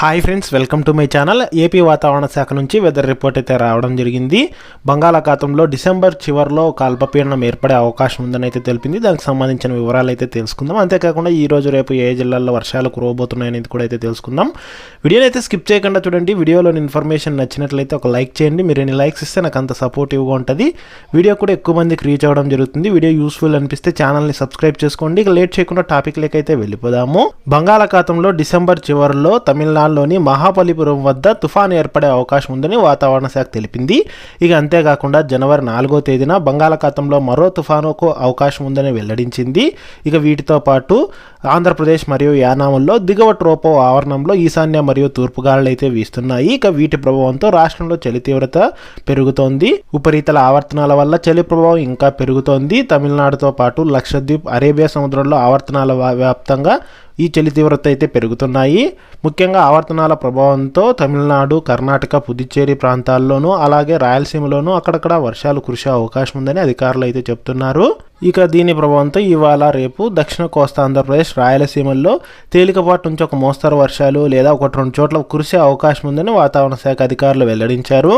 Hi friends welcome to my channel AP వాతావరణ శాఖ నుంచి వెదర్ రిపోర్ట్ అయితే రావడం జరిగింది. బంగాళాఖాతంలో డిసెంబర్ చివరిలో ఒక అల్పపీడనం ఏర్పడే అవకాశం ఉందని అయితే తెలిపింది. దానికి సంబంధించిన వివరాలు అయితే తెలుసుకుందాం. అంతేకాకుండా ఈ రోజు రేపు ఏ జిల్లాల్లో వర్షాలు కురవబోతున్నాయనేది కూడా అయితే తెలుసుకుందాం. వీడియోని అయితే స్కిప్ చేయకుండా చూడండి. వీడియోలోని ఇన్ఫర్మేషన్ నచ్చినట్లయితే ఒక లైక్ చేయండి. మీరు ఎన్ని లైక్స్ ఇస్తే నాకు అంత సపోర్టివ్గా ఉంటుంది. వీడియో కూడా ఎక్కువ మందికి రీచ్ అవ్వడం జరుగుతుంది. వీడియో యూస్ఫుల్ అనిపిస్తే ఛానల్ని సబ్స్క్రైబ్ చేసుకోండి. ఇక లేట్ చేయకుండా టాపిక్ అయితే వెళ్ళిపోదాము. బంగాళాఖాతంలో డిసెంబర్ చివరిలో తమిళనాడు తమిళనాడులోని మహాబలిపురం వద్ద తుఫాను ఏర్పడే అవకాశం ఉందని వాతావరణ శాఖ తెలిపింది. ఇక అంతేకాకుండా జనవరి నాలుగో తేదీన బంగాళాఖాతంలో మరో తుఫానుకు అవకాశం ఉందని వెల్లడించింది. ఇక వీటితో పాటు ఆంధ్రప్రదేశ్ మరియు యానాముల్లో దిగువ ట్రోపో ఆవరణంలో ఈశాన్య మరియు తూర్పు గాలులు అయితే వీస్తున్నాయి. ఇక వీటి ప్రభావంతో రాష్ట్రంలో చలి తీవ్రత పెరుగుతోంది. ఉపరితల ఆవర్తనాల వల్ల చలి ప్రభావం ఇంకా పెరుగుతోంది. తమిళనాడుతో పాటు లక్షద్వీప్ అరేబియా సముద్రంలో ఆవర్తనాల వ్యాప్తంగా ఈ చలి తీవ్రత అయితే పెరుగుతున్నాయి. ముఖ్యంగా ఆవర్తనాల ప్రభావంతో తమిళనాడు కర్ణాటక పుదుచ్చేరి ప్రాంతాల్లోనూ అలాగే రాయలసీమలోనూ అక్కడక్కడ వర్షాలు కురిసే అవకాశం ఉందని అధికారులు అయితే చెప్తున్నారు. ఇక దీని ప్రభావంతో ఇవాళ రేపు దక్షిణ కోస్తా ఆంధ్రప్రదేశ్ రాయలసీమల్లో తేలికపాటి నుంచి ఒక మోస్తరు వర్షాలు లేదా ఒకటి రెండు చోట్ల కురిసే అవకాశం ఉందని వాతావరణ శాఖ అధికారులు వెల్లడించారు.